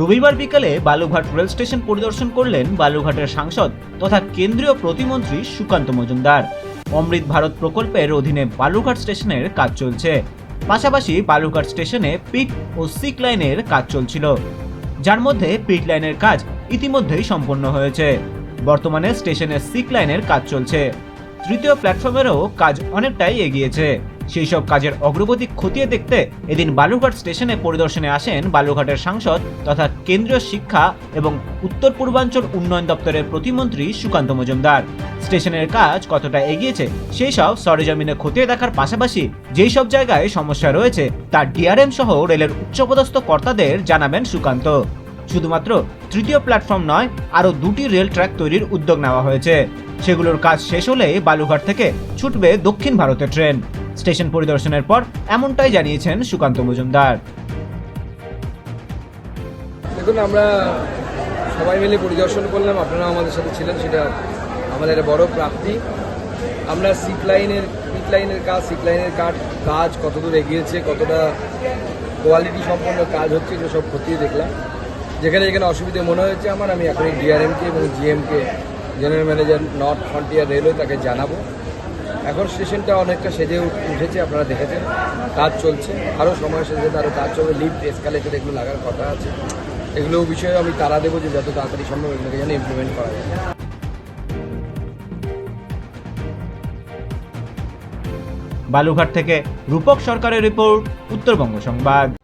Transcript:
রবিবার বিকালে Balughat rail station পরিদর্শন করলেন বালুঘাটের সাংসদ তথা কেন্দ্রীয় প্রতিমন্ত্রী সুকান্ত মজুমদার। অমৃত ভারত প্রকল্পের অধীনে বালুঘাট স্টেশনের কাজ চলছে। পাশাপাশি বালুঘাট স্টেশনে পিট ও সিক লাইনের কাজ চলছিল। যার মধ্যে পিট লাইনের কাজ ইতিমধ্যেই সম্পন্ন হয়েছে। বর্তমানে স্টেশনের সিক লাইনের কাজ চলছে। তৃতীয় প্ল্যাটফর্মেরও কাজ অনেকটাই এগিয়েছে। সেই সব কাজের অগ্রগতি খতিয়ে দেখতে এদিন বালুরঘাট স্টেশনে পরিদর্শনে আসেন বালুরঘাটের সাংসদ তথা কেন্দ্রীয় শিক্ষা এবং উত্তর পূর্বাঞ্চল উন্নয়ন দপ্তরের প্রতিমন্ত্রী সুকান্ত মজুমদার। স্টেশনের কাজ কতটা এগিয়েছে সেই সব সরেজমিনে খতিয়ে দেখার পাশাপাশি যেই সব জায়গায় সমস্যা রয়েছে তার ডিআরএম সহ রেলের উচ্চপদস্থ কর্তাদের জানাবেন সুকান্ত। শুধুমাত্র তৃতীয় প্ল্যাটফর্ম নয়, আরও দুটি রেল ট্র্যাক তৈরির উদ্যোগ নেওয়া হয়েছে। সেগুলোর কাজ শেষ হলে বালুঘাট থেকে ছুটবে দক্ষিণ ভারতের ট্রেন। স্টেশন পরিদর্শনের পর এমনটাই জানিয়েছেন সুকান্ত মজুমদার। দেখুন, আমরা সবাই মিলে পরিদর্শন করলাম। আপনারা আমাদের সাথে ছিলেন, সেটা আমাদের একটা বড় প্রাপ্তি। আমরা সিক লাইনের পিক লাইনের কাজ সিক লাইনের কাজ কাজ কতদূর এগিয়েছে, কতটা কোয়ালিটি সম্পন্ন কাজ হচ্ছে, এগুলো সব খতিয়ে দেখলাম। যেখানে যেখানে অসুবিধে মনে হয়েছে আমার, আমি এখনই ডিআরএমকে এবং জিএমকে general manager north frontier railway তাকে জানাব। এখন স্টেশনটা অনেকটা সেজে উঠ- উঠেছে, আপনারা দেখেছেন। কাজ চলছে আরও সময় সাথে আরও কাজ চলবে লিফট এসকালেটার এগুলো লাগার কথা আছে। এগুলো বিষয়ে আমি তারা দেবো যে যত তাড়াতাড়ি সম্ভব এগুলোকে যেন ইমপ্লিমেন্ট করা যায়। বালুঘাট থেকে রূপক সরকারের রিপোর্ট, উত্তরবঙ্গ সংবাদ।